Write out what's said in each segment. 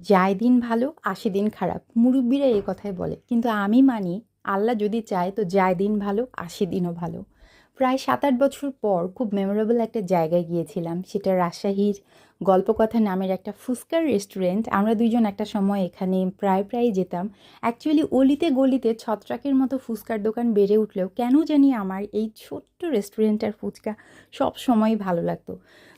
যায় দিন ভালো, আশি দিন খারাপ। মুরব্বীরা এই কথাই বলে, কিন্তু আমি মানি, আল্লাহ যদি চায় তো যায় দিন ভালো, আশি দিনও ভালো। প্রায় সাত আট বছর পর খুব মেমোরেবল একটা জায়গায় গিয়েছিলাম, সেটা রাজশাহীর গল্পকথা নামের একটা ফুচকার রেস্টুরেন্ট আমরা দুইজন একটা সময় এখানে প্রায় প্রায় যেতাম। অ্যাকচুয়ালি অলিতে গলিতে ছত্রাকের মতো ফুচকার দোকান বেড়ে উঠলেও কেন জানি আমার এই ছোট্ট রেস্টুরেন্টের ফুচকা সব সময় ভালো লাগতো।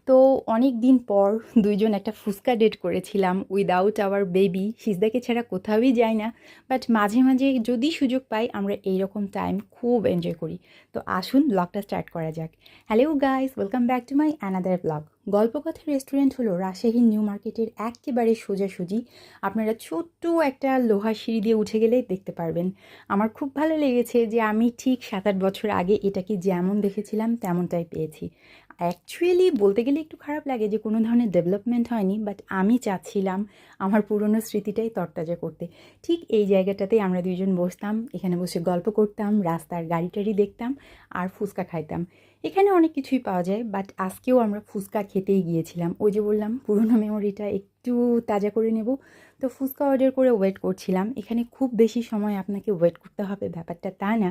তো অনেক দিন পর দুইজন একটা ফুচকা ডেট করেছিলাম উইদাউট আওয়ার বেবি সিজদাকে ছাড়া কোথাওই যাই না। বাট মাঝে মাঝে যদি সুযোগ পাই, আমরা এইরকম টাইম খুব এনজয় করি। তো আসুন ব্লগটা স্টার্ট করা যাক। Hello guys welcome back to my another blog Golpokotha restaurant হলো রাজশাহী নিউ মার্কেটের একেবারে সোজাসুজি। আপনারা ছোট্ট একটা লোহা সিঁড়ি দিয়ে উঠে গেলেই দেখতে পারবেন। আমার খুব ভালো লেগেছে যে আমি ঠিক সাত আট বছর আগে এটাকে যেমন দেখেছিলাম, তেমনটাই পেয়েছি। অ্যাকচুয়ালি বলতে গেলে একটু খারাপ লাগে যে কোনো ধরনের ডেভেলপমেন্ট হয়নি বাট আমি চাচ্ছিলাম আমার পুরনো স্মৃতিটাই তরতাজা করতে। ঠিক এই জায়গাটাতেই আমরা দুইজন বসতাম, এখানে বসে গল্প করতাম, রাস্তার গাড়ি টাড়ি দেখতাম আর ফুচকা খাইতাম। এখানে অনেক কিছুই পাওয়া যায় বাট আজকেও আমরা ফুচকা খেতেই গিয়েছিলাম। ওই যে বললাম, পুরনো মেমোরিটা একটু তাজা করে নেব। তো ফুচকা অর্ডার করে ওয়েট করছিলাম। এখানে খুব বেশি সময় আপনাকে ওয়েট করতে হবে, ব্যাপারটা তা না।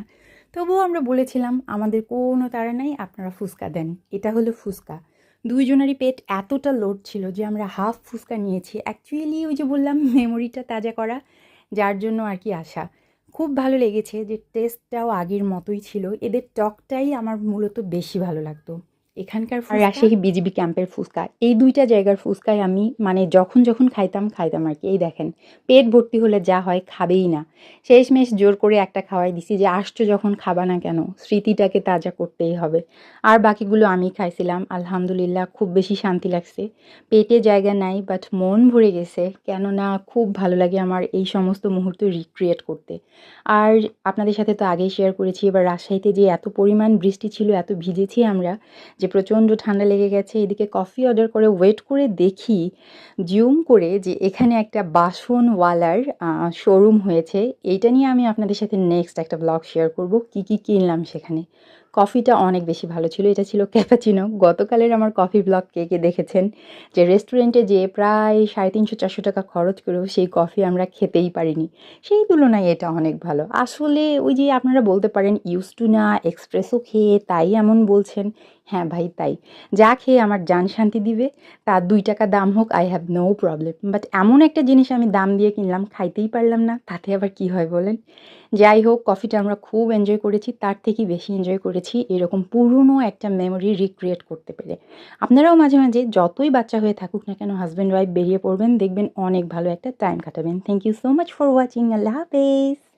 তবুও আমরা বলেছিলাম, আমাদের কোনো তারা নাই, আপনারা ফুচকা দেন। এটা হলো ফুচকা। দুইজনেরই পেট এতটা লোড ছিল যে আমরা হাফ ফুচকা নিয়েছি। অ্যাকচুয়ালি ওই যে বললাম মেমোরিটা তাজা করা, যার জন্য আর কি আসা খুব ভালো লেগেছে যে টেস্টটাও আগের মতোই ছিল। এদের টকটাই আমার মূলত বেশি ভালো লাগতো। এখানকার আর রাজশাহী বিজিবি ক্যাম্পের ফুচকা। এই দুইটা জায়গার ফুচকায় আমি মানে যখন যখন খাইতাম খাইতাম আর কি। এই দেখেন পেট ভর্তি হলে যা হয় খাবেই না। শেষমেশ জোর করে একটা খাওয়াই দিছি যে আসছো যখন খাবা না কেন? স্মৃতিটাকে তাজা করতেই হবে। আর বাকিগুলো আমি খাইছিলাম। আলহামদুলিল্লাহ খুব বেশি শান্তি লাগছে। পেটে জায়গা নাই বাট মন ভরে গেছে। কেননা খুব ভালো লাগে আমার এই সমস্ত মুহূর্ত রিক্রিয়েট করতে। আর আপনাদের সাথে তো আগেই শেয়ার করেছি এবার রাজশাহীতে যে এত পরিমাণ বৃষ্টি ছিল এত ভিজেছি আমরা যে প্রচণ্ড ঠান্ডা লেগে গেছে। এদিকে কফি অর্ডার করে ওয়েট করে দেখি জুম করে যে এখানে একটা বাসনওয়ালার শোরুম হয়েছে। এইটা নিয়ে আমি আপনাদের সাথে নেক্সট একটা ব্লগ শেয়ার করব। কি কি কিনলাম সেখানে। কফিটা অনেক বেশি ভালো ছিল। এটা ছিল ক্যাপাচিনো। গতকালের আমার কফি ব্লগ কে কে দেখেছেন, যে রেস্টুরেন্টে যেয়ে প্রায় সাড়ে তিনশো চারশো টাকা খরচ করেও সেই কফি আমরা খেতেই পারিনি। সেই তুলনায় এটা অনেক ভালো। আসলে ওই যে আপনারা বলতে পারেন ইউজ টু না এক্সপ্রেসও খেয়ে তাই এমন বলছেন। হ্যাঁ ভাই, তাই। যা খেয়ে আমার জান শান্তি দিবে তার দুই টাকা দাম হোক I have no problem but এমন একটা জিনিস আমি দাম দিয়ে কিনলাম, খাইতেই পারলাম না, তাতে আবার কি হয় বলেন? যাই হোক, কফিটা আমরা খুব এনজয় করেছি, তার থেকে বেশি এনজয় করেছি। এরকম পুরনো একটা মেমোরি রিক্রিয়েট করতে পেরে। আপনারাও মাঝে মাঝে যতই বাচ্চা হয়ে থাকুক না কেন হাজব্যান্ড ওয়াইফ বেরিয়ে পড়বেন, দেখবেন অনেক ভালো একটা টাইম কাটাবেন। Thank you so much for watching আল্লাহ হাফেজ।